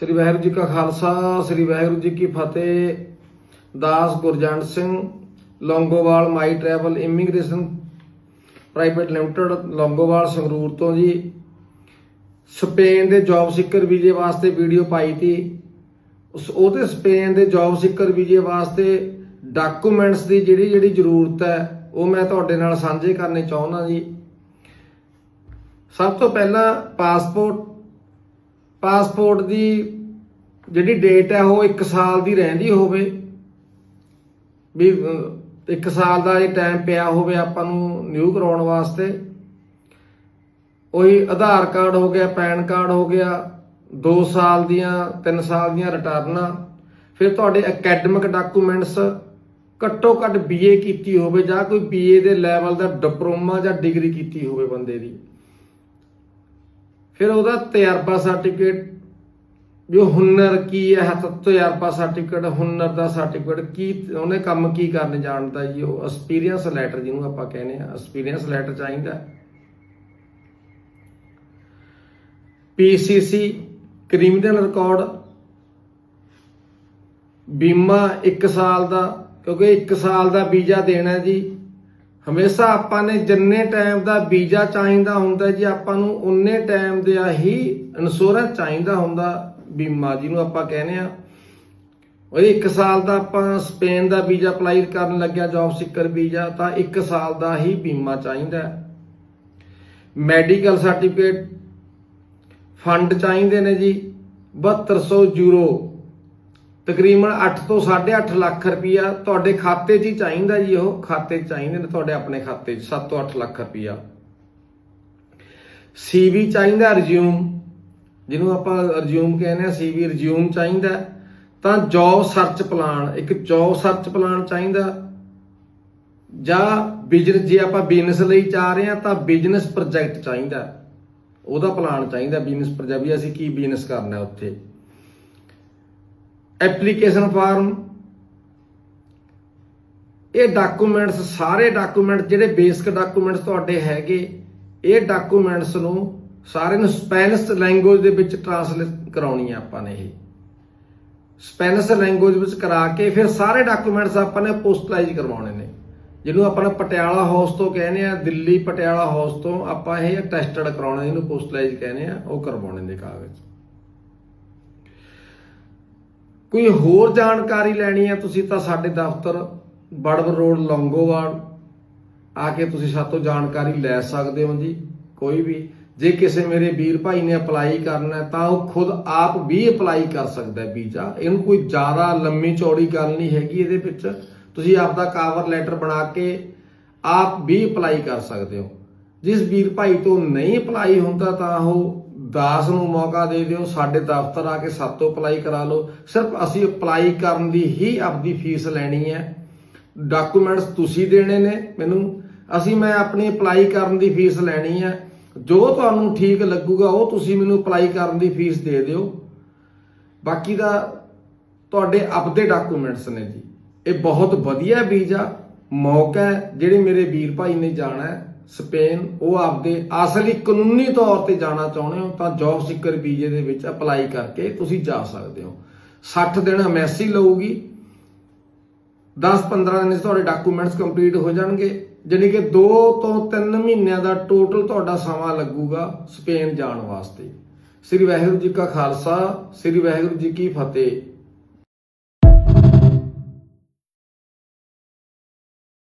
ਸ੍ਰੀ ਵਾਹਿਗੁਰੂ ਜੀ ਕਾ ਖਾਲਸਾ, ਸ੍ਰੀ ਵਾਹਿਗੁਰੂ ਜੀ ਕੀ ਫਤਿਹ। ਦਾਸ Gurjant Singh, Longowal my travel immigration private limited, Longowal Sangrur ਤੋਂ ਜੀ। ਸਪੇਨ ਦੇ ਜੌਬ ਸਿੱਕਰ ਵੀਜ਼ੇ ਵਾਸਤੇ ਵੀਡੀਓ ਪਾਈ ਤੀ। ਉਸ ਉਹਦੇ ਸਪੇਨ ਦੇ ਜੌਬ ਸਿੱਕਰ ਵੀਜ਼ੇ ਵਾਸਤੇ ਡਾਕੂਮੈਂਟਸ ਦੀ ਜਿਹੜੀ ਜਿਹੜੀ ਜ਼ਰੂਰਤ ਹੈ, ਉਹ ਮੈਂ ਤੁਹਾਡੇ ਨਾਲ ਸਾਂਝੇ ਕਰਨੇ ਚਾਹੁੰਦਾ ਜੀ। ਸਭ ਤੋਂ ਪਹਿਲਾਂ ਪਾਸਪੋਰਟ ਪਾਸਪੋਰਟ ਦੀ ਜਿਹੜੀ ਡੇਟ ਹੈ ਉਹ 1 ਸਾਲ ਦੀ ਰਹਿੰਦੀ ਹੋਵੇ। ਵੀ 1 ਸਾਲ ਦਾ ਇਹ ਟਾਈਮ ਪਿਆ ਹੋਵੇ ਆਪਾਂ ਨੂੰ ਨਿਊ ਕਰਾਉਣ ਵਾਸਤੇ। ਉਹੀ ਆਧਾਰ ਕਾਰਡ ਹੋ ਗਿਆ, ਪੈਨ ਕਾਰਡ ਹੋ ਗਿਆ 2 ਸਾਲ ਦੀਆਂ 3 ਸਾਲ ਦੀਆਂ ਰਿਟਰਨਾਂ। ਫਿਰ ਤੁਹਾਡੇ ਅਕੈਡਮਿਕ ਡਾਕੂਮੈਂਟਸ ਘੱਟੋ ਘੱਟ ਬੀਏ ਕੀਤੀ ਹੋਵੇ ਜਾਂ ਕੋਈ ਬੀਏ ਦੇ ਲੈਵਲ ਦਾ ਡਿਪਲੋਮਾ ਜਾਂ ਡਿਗਰੀ ਕੀਤੀ ਹੋਵੇ ਬੰਦੇ ਦੀ। ਫਿਰ ਉਹਦਾ ਤਜਰਬਾ ਸਰਟੀਫਿਕੇਟ ਜੋ ਹੁਨਰ ਕੀ ਹੈ, ਹੱਥ ਤਜਰਬਾ ਸਰਟੀਫਿਕੇਟ ਹੁਨਰ ਦਾ ਸਰਟੀਫਿਕੇਟ ਕੀ ਉਹਨੇ ਕੰਮ ਕੀ ਕਰਨ ਜਾਣਦਾ ਜੀ? ਉਹ ਐਕਸਪੀਰੀਅੰਸ ਲੈਟਰ ਜਿਹਨੂੰ ਆਪਾਂ ਕਹਿੰਦੇ ਆ ਐਕਸਪੀਰੀਅੰਸ ਲੈਟਰ ਚਾਹੀਦਾ। ਪੀਸੀਸੀ ਕ੍ਰਿਮੀਨਲ ਰਿਕਾਰਡ ਬੀਮਾ 1 ਸਾਲ ਦਾ, ਕਿਉਂਕਿ 1 ਸਾਲ ਦਾ ਵੀਜ਼ਾ ਦੇਣਾ ਜੀ ਹਮੇਸ਼ਾ ਆਪਾਂ ਨੇ ਜਿੰਨੇ ਟਾਈਮ ਦਾ ਵੀਜ਼ਾ ਚਾਹੀਦਾ ਹੁੰਦਾ ਜੀ, ਆਪਾਂ ਨੂੰ ਉਨੇ ਟਾਈਮ ਦਾ ਹੀ ਇੰਸ਼ੋਰੈਂਸ ਚਾਹੀਦਾ ਹੁੰਦਾ, ਬੀਮਾ ਜਿਹਨੂੰ ਆਪਾਂ ਕਹਿੰਦੇ ਆ ਉਹ 1 ਸਾਲ ਦਾ ਆਪਾਂ ਸਪੇਨ ਦਾ ਵੀਜ਼ਾ ਅਪਲਾਈ ਕਰਨ ਲੱਗਿਆ ਜੌਬ ਸਿੱਕਰ ਵੀਜ਼ਾ ਤਾਂ 1 ਸਾਲ ਦਾ ਹੀ ਬੀਮਾ ਚਾਹੀਦਾ ਮੈਡੀਕਲ ਸਰਟੀਫਿਕੇਟ ਫੰਡ ਚਾਹੀਦੇ ਨੇ ਜੀ 7200 ਯੂਰੋ ਤਕਰੀਬਨ 8 ਤੋਂ 8.5 ਲੱਖ ਰੁਪਇਆ ਤੁਹਾਡੇ ਖਾਤੇ 'ਚ ਹੀ ਚਾਹੀਦਾ ਜੀ ਉਹ। ਖਾਤੇ 'ਚ ਚਾਹੀਦੇ ਨੇ ਤੁਹਾਡੇ ਆਪਣੇ ਖਾਤੇ 'ਚ 7 ਤੋਂ 8 ਲੱਖ ਰੁਪਇਆ ਸੀਵੀ ਚਾਹੀਦਾ ਰਿਜ਼ਿਊਮ ਜਿਹਨੂੰ ਆਪਾਂ ਰਿਜ਼ਿਊਮ ਕਹਿੰਦੇ ਆ ਸੀਵੀ ਰਿਜ਼ਿਊਮ ਚਾਹੀਦਾ। ਤਾਂ ਜੌਬ ਸਰਚ ਪਲਾਨ ਇੱਕ ਜੌਬ ਸਰਚ ਪਲਾਨ ਚਾਹੀਦਾ। ਜਾਂ ਬਿਜ਼ਨਸ ਜੇ ਆਪਾਂ ਬਿਜ਼ਨਸ ਲਈ ਚਾਹ ਰਹੇ ਹਾਂ, ਤਾਂ ਬਿਜ਼ਨਸ ਪ੍ਰੋਜੈਕਟ ਚਾਹੀਦਾ। ਉਹਦਾ ਪਲਾਨ ਚਾਹੀਦਾ ਬਿਜ਼ਨਸ ਪ੍ਰੋਜੈਕਟ ਵੀ ਅਸੀਂ ਕੀ ਬਿਜ਼ਨਸ ਕਰਨਾ ਉੱਥੇ। ਐਪਲੀਕੇਸ਼ਨ ਫਾਰਮ, ਇਹ ਡਾਕੂਮੈਂਟਸ, ਸਾਰੇ ਡਾਕੂਮੈਂਟ ਜਿਹੜੇ ਬੇਸਿਕ ਡਾਕੂਮੈਂਟਸ ਤੁਹਾਡੇ ਹੈਗੇ, ਇਹ ਡਾਕੂਮੈਂਟਸ ਨੂੰ ਸਾਰੇ ਨੂੰ ਸਪੈਨਿਸ਼ ਲੈਂਗੁਏਜ ਦੇ ਵਿੱਚ ਟਰਾਂਸਲੇਟ ਕਰਾਉਣੀ ਆ ਆਪਾਂ ਨੇ ਇਹ। ਸਪੈਨਿਸ਼ ਲੈਂਗੁਏਜ ਵਿੱਚ ਕਰਾ ਕੇ ਫਿਰ ਸਾਰੇ ਡਾਕੂਮੈਂਟਸ ਆਪਾਂ ਨੇ ਪੋਸਟਲਾਈਜ਼ ਕਰਵਾਉਣੇ ਨੇ। ਜਿਹਨੂੰ ਆਪਾਂ ਨੇ ਪਟਿਆਲਾ ਹਾਊਸ ਤੋਂ ਕਹਿੰਦੇ ਆ, ਦਿੱਲੀ ਪਟਿਆਲਾ ਹਾਊਸ ਤੋਂ ਆਪਾਂ ਇਹ ਟੈਸਟਡ ਕਰਾਉਣੇ ਜਿਹਨੂੰ ਪੋਸਟਲਾਈਜ਼ ਕਹਿੰਦੇ ਆ, ਉਹ ਕਰਵਾਉਣੇ ਨੇ ਕਾਗਜ਼। ਕੋਈ ਹੋਰ ਜਾਣਕਾਰੀ ਲੈਣੀ ਹੈ, ਤੁਸੀਂ ਤਾਂ ਸਾਡੇ ਦਫ਼ਤਰ ਬੜਵਰ ਰੋਡ, ਲੌਂਗੋਵਾਲ, ਆ ਕੇ ਤੁਸੀਂ ਸਾਤੋਂ ਜਾਣਕਾਰੀ ਲੈ ਸਕਦੇ ਹੋ ਜੀ, ਕੋਈ ਵੀ। ਜੇ ਕਿਸੇ ਮੇਰੇ ਵੀਰ ਭਾਈ ਨੇ ਅਪਲਾਈ ਕਰਨਾ ਤਾਂ ਉਹ ਖੁਦ ਆਪ ਵੀ ਅਪਲਾਈ ਕਰ ਸਕਦਾ ਹੈ ਵੀਜ਼ਾ। ਇਹਨੂੰ ਕੋਈ ਜ਼ਿਆਦਾ ਲੰਮੀ ਚੌੜੀ ਗੱਲ ਨਹੀਂ ਹੈਗੀ ਇਹਦੇ ਵਿੱਚ। ਤੁਸੀਂ ਆਪ ਦਾ ਕਾਵਰ ਲੈਟਰ ਬਣਾ ਕੇ ਆਪ ਵੀ ਅਪਲਾਈ ਕਰ ਸਕਦੇ ਹੋ। ਜਿਸ ਵੀਰ ਭਾਈ ਤੋਂ ਨਹੀਂ ਅਪਲਾਈ ਹੁੰਦਾ, ਤਾਂ ਉਹ ਦਾਸ ਨੂੰ ਮੌਕਾ ਦੇ ਦਿਓ, ਸਾਡੇ ਦਫ਼ਤਰ ਆ ਕੇ ਸਾਤੋਂ ਅਪਲਾਈ ਕਰਾ ਲਓ। ਸਿਰਫ ਅਸੀਂ ਅਪਲਾਈ ਕਰਨ ਦੀ ਹੀ ਆਪਦੀ ਫੀਸ ਲੈਣੀ ਹੈ। ਡਾਕੂਮੈਂਟਸ ਤੁਸੀਂ ਦੇਣੇ ਨੇ ਮੈਨੂੰ। ਅਸੀਂ ਮੈਂ ਆਪਣੀ ਅਪਲਾਈ ਕਰਨ ਦੀ ਫੀਸ ਲੈਣੀ ਹੈ। ਜੋ ਤੁਹਾਨੂੰ ਠੀਕ ਲੱਗੂਗਾ, ਉਹ ਤੁਸੀਂ ਮੈਨੂੰ ਅਪਲਾਈ ਕਰਨ ਦੀ ਫੀਸ ਦੇ ਦਿਓ। ਬਾਕੀ ਦਾ ਤੁਹਾਡੇ ਆਪਦੇ ਡਾਕੂਮੈਂਟਸ ਨੇ ਜੀ। ਇਹ ਬਹੁਤ ਵਧੀਆ ਵੀਜ਼ਾ। ਮੌਕਾ ਹੈ, ਜਿਹੜੇ ਮੇਰੇ ਵੀਰ ਭਾਈ ਨੇ ਜਾਣਾ ਹੈ। ਸਪੇਨ, ਉਹ ਆਪਦੇ ਅਸਲੀ ਕਾਨੂੰਨੀ ਤੌਰ ਤੇ ਜਾਣਾ ਚਾਹੁੰਦੇ ਹੋ, ਤਾਂ ਜੌਬ ਸਿੱਕਰ ਵੀਜ਼ੇ ਦੇ ਵਿੱਚ ਅਪਲਾਈ ਕਰਕੇ ਤੁਸੀਂ ਜਾ ਸਕਦੇ ਹੋ। 60 ਦਿਨ ਹਮੈਸੀ ਲਊਗੀ। 10-15 ਦਿਨ ਵਿੱਚ ਤੁਹਾਡੇ ਡਾਕੂਮੈਂਟਸ ਕੰਪਲੀਟ ਹੋ ਜਾਣਗੇ। ਜਾਣੀ ਕਿ 2 ਤੋਂ 3 ਮਹੀਨਿਆਂ ਦਾ ਟੋਟਲ ਤੁਹਾਡਾ ਸਮਾਂ ਲੱਗੂਗਾ ਸਪੇਨ ਜਾਣ ਵਾਸਤੇ। ਸ੍ਰੀ ਵਾਹਿਗੁਰੂ ਜੀ ਕਾ ਖਾਲਸਾ, ਸ੍ਰੀ ਵਾਹਿਗੁਰੂ ਜੀ ਕੀ ਫਤਿਹ।